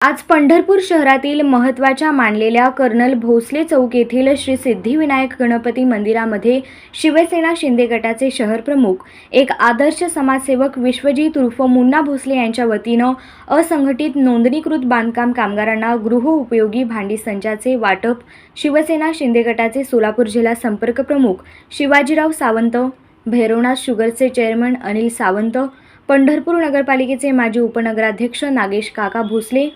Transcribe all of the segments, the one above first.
आज पंढरपूर शहरातील महत्त्वाच्या मानलेल्या कर्नल भोसले चौक येथील श्री सिद्धिविनायक गणपती मंदिरामध्ये शिवसेना शिंदे गटाचे शहर प्रमुख एक आदर्श समाजसेवक विश्वजीत उर्फ मुन्ना भोसले यांच्या वतीनं असंघटित नोंदणीकृत बांधकाम कामगारांना गृहउपयोगी भांडी संचाचे वाटप शिवसेना शिंदे गटाचे सोलापूर जिल्हा संपर्क प्रमुख शिवाजीराव सावंत भैरवनाथ शुगरचे चेअरमन अनिल सावंत पंढरपूर नगरपालिकेचे माजी उपनगराध्यक्ष नागेश काका भोसले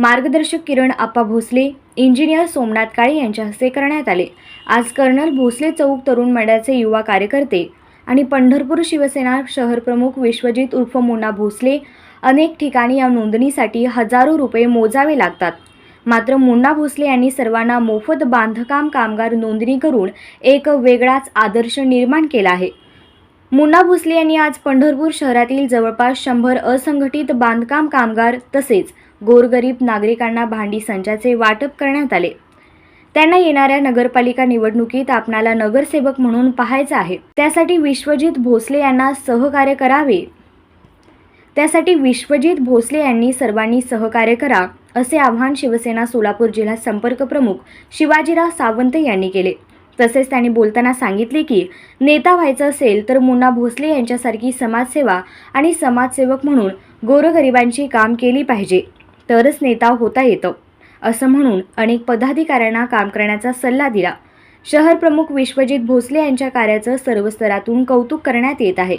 मार्गदर्शक किरण आप्पा भोसले इंजिनियर सोमनाथ काळे यांच्या हस्ते करण्यात आले. आज कर्नल भोसले चौक तरुण मंडळाचे युवा कार्यकर्ते आणि पंढरपूर शिवसेना शहर प्रमुख विश्वजित उर्फ मुन्ना भोसले अनेक ठिकाणी या नोंदणीसाठी हजारो रुपये मोजावे लागतात. मात्र मुन्ना भोसले यांनी सर्वांना मोफत बांधकाम कामगार नोंदणी करून एक वेगळाच आदर्श निर्माण केला आहे. मुन्ना भोसले यांनी आज पंढरपूर शहरातील जवळपास शंभर असंघटित बांधकाम कामगार तसेच गोरगरीब नागरिकांना भांडी संचाचे वाटप करण्यात आले. त्यांना येणाऱ्या नगरपालिका निवडणुकीत आपणाला नगरसेवक म्हणून पाहायचं आहे. त्यासाठी विश्वजित भोसले यांना सहकार्य करावे. त्यासाठी विश्वजित भोसले यांनी सर्वांनी सहकार्य करा असे आवाहन शिवसेना सोलापूर जिल्हा संपर्क प्रमुख शिवाजीराव सावंत यांनी केले. तसेच त्यांनी बोलताना सांगितले की नेता व्हायचं असेल तर मुन्ना भोसले यांच्यासारखी समाजसेवा आणि समाजसेवक म्हणून गोरगरिबांची काम केली पाहिजे. तरच नेता होता येतं. असं म्हणून अनेक पदाधिकाऱ्यांना काम करण्याचा सल्ला दिला. शहर प्रमुख विश्वजित भोसले यांच्या कार्याचं सर्व स्तरातून कौतुक करण्यात येत आहे.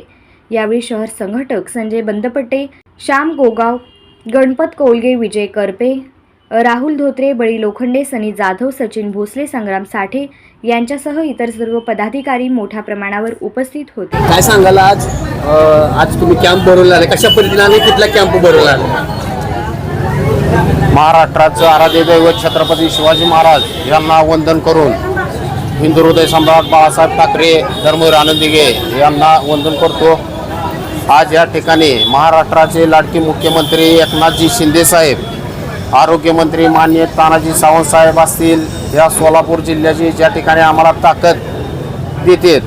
यावेळी शहर संघटक संजय बंदपट्टे श्याम गोगाव गणपत कोलगे विजय करपे राहुल धोत्रे बळी लोखंडे सनी जाधव सचिन भोसले संग्राम साठे यांच्यासह इतर सर्व पदाधिकारी मोठ्या प्रमाणावर उपस्थित होते. काय सांगाल आज? आज तुम्ही कॅम्प भरवला कशा पद्धतीने कुठला कॅम्प भरवला महाराष्ट्राचं आराध्य दैवत छत्रपती शिवाजी महाराज यांना वंदन करून हिंदू हृदय सम्राट बाळासाहेब ठाकरे धर्मवीर आनंदिगे यांना वंदन करतो. आज या ठिकाणी महाराष्ट्राचे लाडके मुख्यमंत्री एकनाथजी शिंदेसाहेब आरोग्यमंत्री मान्य तानाजी सावंत साहेब असतील या सोलापूर जिल्ह्याची ज्या ठिकाणी आम्हाला ताकद देते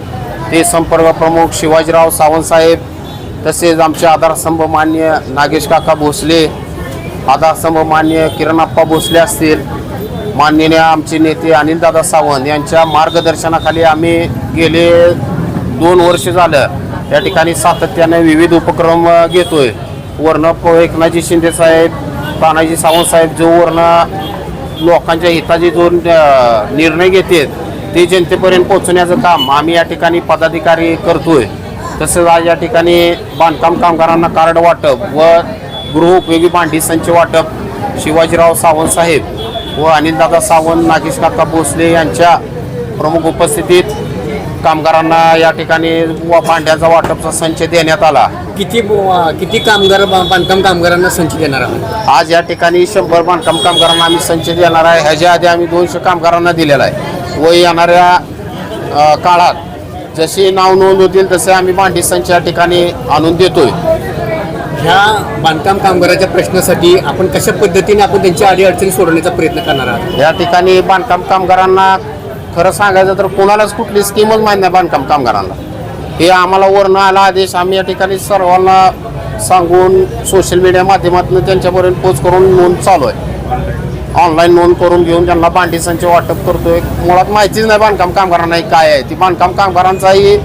ते संपर्क प्रमुख शिवाजीराव सावंतसाहेब तसेच आमचे आधारस्तंभ मान्य नागेश काका भोसले आधारस्तंभ मान्य किरणप्पा भोसले असतील. माननीय आमचे नेते अनिलदादा सावंत यांच्या मार्गदर्शनाखाली आम्ही गेले दोन वर्ष झालं. या ठिकाणी सातत्याने विविध उपक्रम घेतोय. वर्ण एकनाथजी शिंदे साहेब तानाजी सावंत साहेब जो वर्ण लोकांच्या हिताचे जो निर्णय घेतात ते जनतेपर्यंत पोहोचण्याचं काम आम्ही या ठिकाणी पदाधिकारी करतोय. तसंच आज या ठिकाणी बांधकाम कामगारांना कार्ड वाटप व गृहोपयोगी भांडी संच वाटप शिवाजीराव सावंत साहेब व अनिलदादा सावंत नागेश काका भोसले यांच्या प्रमुख उपस्थितीत कामगारांना या ठिकाणी व भांड्याचा वाटपचा संच देण्यात आला. किती किती कामगार बांधकाम कामगारांना संच देणार आहात? आज या ठिकाणी शंभर बांधकाम कामगारांना आम्ही संच देणार आहे. ह्याच्या आधी आम्ही दोनशे कामगारांना दिलेला आहे. व येणाऱ्या काळात जशी नाव नोंद होतील तसे आम्ही भांडी संच या ठिकाणी आणून देतोय. ह्या बांधकाम कामगाराच्या प्रश्नासाठी आपण कशा पद्धतीने आपण त्यांची अडीअडचणी सोडवण्याचा प्रयत्न करणार आहात? या ठिकाणी बांधकाम कामगारांना खरं सांगायचं तर कोणालाच कुठली स्कीमच माहीत नाही बांधकाम कामगारांना. हे आम्हाला वरनं आला आदेश आम्ही या ठिकाणी सर्वांना सांगून सोशल मीडिया माध्यमातून त्यांच्यापर्यंत पोच करून नोंद चालू आहे. ऑनलाईन नोंद करून घेऊन त्यांना भांडी वाटप करतोय. मुळात माहितीच नाही बांधकाम कामगारांना काय आहे. ती बांधकाम कामगारांचाही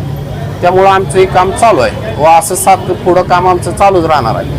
त्यामुळं आमचं हे काम चालू आहे. व असं सात पुढं काम आमचं चालूच राहणार आहे.